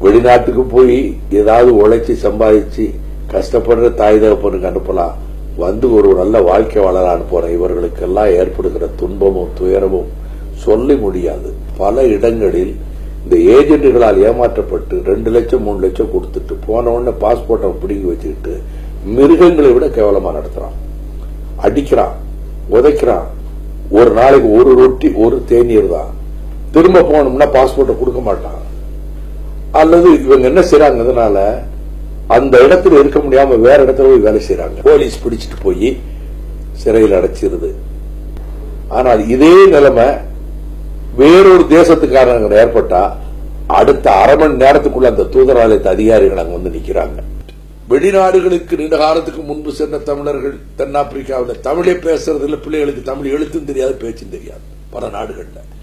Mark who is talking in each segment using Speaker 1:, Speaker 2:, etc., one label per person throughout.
Speaker 1: வெளிநாட்டுக்கு போய் ஏதாவது உழைச்சி சம்பாதிச்சு கஷ்டப்படுற தாய் தகப்பனுக்கு அனுப்பலாம். வந்து ஒரு நல்ல வாழ்க்கை வாழலான்னு அனுப்புற இவர்களுக்கெல்லாம் ஏற்படுகிற துன்பமும் துயரமும் சொல்லி முடியாது. பல இடங்களில் இந்த ஏஜென்ட்டுகளால் ஏமாற்றப்பட்டு ரெண்டு லட்சம் மூணு லட்சம் கொடுத்துட்டு போன உடனே பாஸ்போர்ட்டை பிடுங்கி வச்சுக்கிட்டு மிருகங்களை விட கேவலமா நடத்துறான். அடிக்கிறான் உதைக்கிறான். ஒரு நாளைக்கு ஒரு ரொட்டி ஒரு தேநீர் தான். திரும்ப போனோம்னா பாஸ்போர்ட்டை கொடுக்க மாட்டான். அல்லது இவங்க என்ன செய்யறாங்கனால அந்த இடத்துல இருக்க முடியாம வேற இடத்துல போய் வேலை செய்யறாங்க போலீஸ் பிடிச்சிட்டு போய் சிறையில் அடைச்சிருது. ஆனால் இதே நிலைமை வேறொரு தேசத்துக்காரங்க ஏற்பட்டா அடுத்த அரை மணி நேரத்துக்குள்ள அந்த தூதராலயத்து அதிகாரிகள் அங்க வந்து நிக்கிறாங்க. வெளிநாடுகளுக்கு நீண்ட காலத்துக்கு முன்பு சென்ற தமிழர்கள் தென்னாப்பிரிக்காவில் தமிழே பேசுறதுல பிள்ளைகளுக்கு தமிழ் எழுத்தும் தெரியாது பேச்சும் தெரியாது. பல நாடுகளில்.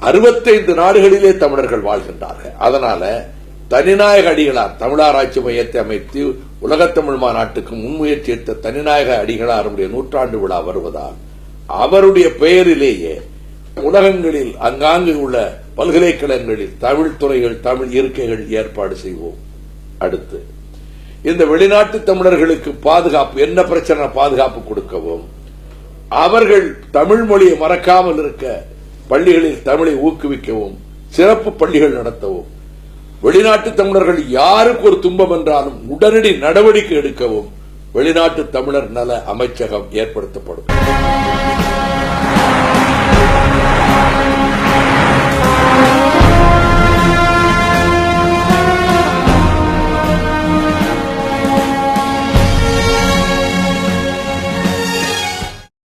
Speaker 1: அறுபத்தைந்து நாடுகளிலே தமிழர்கள் வாழ்கின்றார்கள். அதனால தனிநாயக அடிகளார் தமிழாராய்ச்சி மையத்தை அமைத்து உலகத்தமிழ் மாநாட்டுக்கு முன்முயற்சி எடுத்த தனிநாயக அடிகளாருடைய நூற்றாண்டு விழா வருவதால் அவருடைய பெயரிலேயே உலகங்களில் அங்காங்கு உள்ள பல்கலைக்கழகங்களில் தமிழ் துறைகள் தமிழ் இருக்கைகள் ஏற்பாடு செய்வோம். அடுத்து இந்த வெளிநாட்டு தமிழர்களுக்கு பாதுகாப்பு என்ன பிரச்சனை பாதுகாப்பு கொடுக்கவும் அவர்கள் தமிழ் மொழியை மறக்காமல் இருக்க பள்ளிகளில் தமிழை ஊக்குவிக்கவும் சிறப்பு பள்ளிகள் நடத்தவும் வெளிநாட்டு தமிழர்கள் யாருக்கு ஒரு துன்பம் என்றாலும் உடனடி நடவடிக்கை எடுக்கவும் வெளிநாட்டு தமிழர் நல அமைச்சகம் ஏற்படுத்தப்படும்.